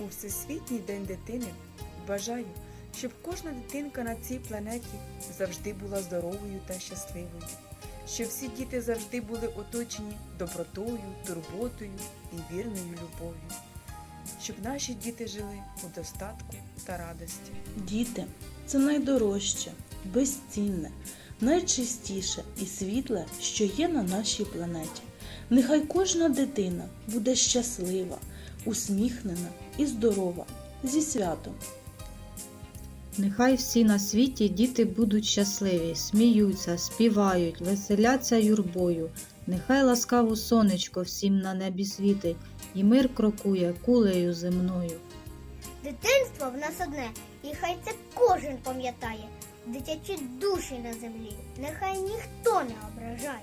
У Всесвітній день дитини бажаю, щоб кожна дитинка на цій планеті завжди була здоровою та щасливою, щоб всі діти завжди були оточені добротою, турботою і вірною любов'ю, щоб наші діти жили у достатку та радості. Діти це найдорожче, безцінне, найчистіше і світле, що є на нашій планеті. Нехай кожна дитина буде щаслива, усміхнена і здорова зі святом. Нехай всі на світі діти будуть щасливі, сміються, співають, веселяться юрбою. Нехай ласкаво сонечко всім на небі світить, і мир крокує кулею земною. Дитинство в нас одне, і хай це кожен пам'ятає. Дитячі душі на землі, нехай ніхто не ображає.